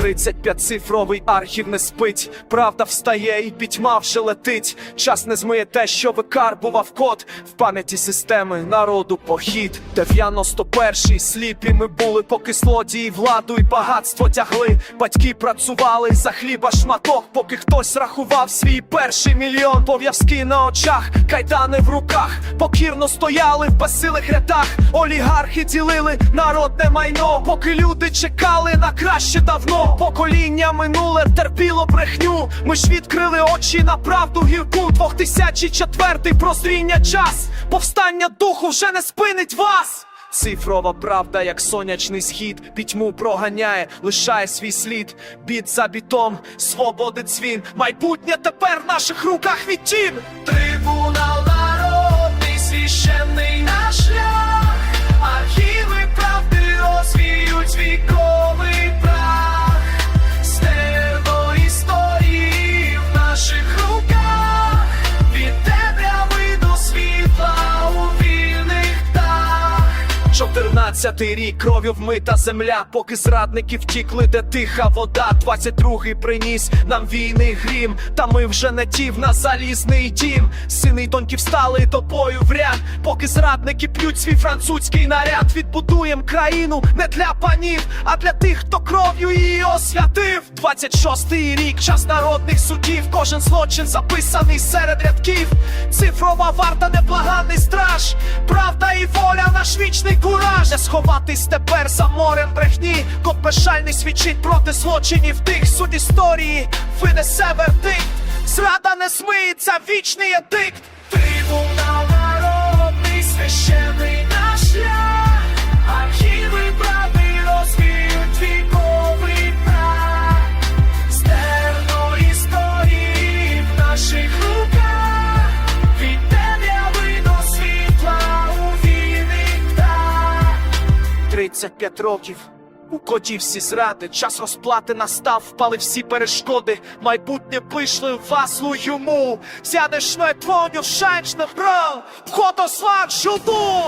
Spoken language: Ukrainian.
35 цифровий архів не спить, правда встає і пітьма вже летить. Час не змиє те, що викарбував код в пам'яті системи народу похід. 91-й сліпі ми були, поки злодії владу і багатство тягли. Батьки працювали за хліба шматок, поки хтось рахував свій перший мільйон. Пов'язки на очах, кайдани в руках, покірно стояли в безсилих рядах. Олігархи ділили народне майно, поки люди чекали на краще давно. Покоління минуле терпіло брехню. Ми ж відкрили очі на правду гірку. 2004 прозріння час. Повстання духу вже не спинить вас. Цифрова правда, як сонячний схід, пітьму проганяє, лишає свій слід. Біт за бітом, свободи цвін. Майбутнє тепер в наших руках відтін. Трибунал Чотирнадцятий рік кров'ю вмита земля, поки зрадники втікли, де тиха вода. 22-й приніс нам війни грім, та ми вже не ті в нас залізний дім. Сини й доньки встали до бою в ряд, поки зрадники п'ють свій французький наряд. Відбудуєм країну не для панів, а для тих, хто кров'ю її освятив. 26-й рік, час народних судів, кожен злочин записаний серед рядків. Цифрова варта, неблаганий страж, правда і воля, наш вічний кураж. Не сховатись тепер за морем брехні. Код безшальний свідчить проти злочинів тих суть історії, винесе вердикт. Зрада не смиється, вічний едикт. 35 років. У котів всі зради, час розплати настав, впали всі перешкоди. Майбутнє пишли васлу йому. Сядеш на твоню, шанч на бро, вход ослад жуду.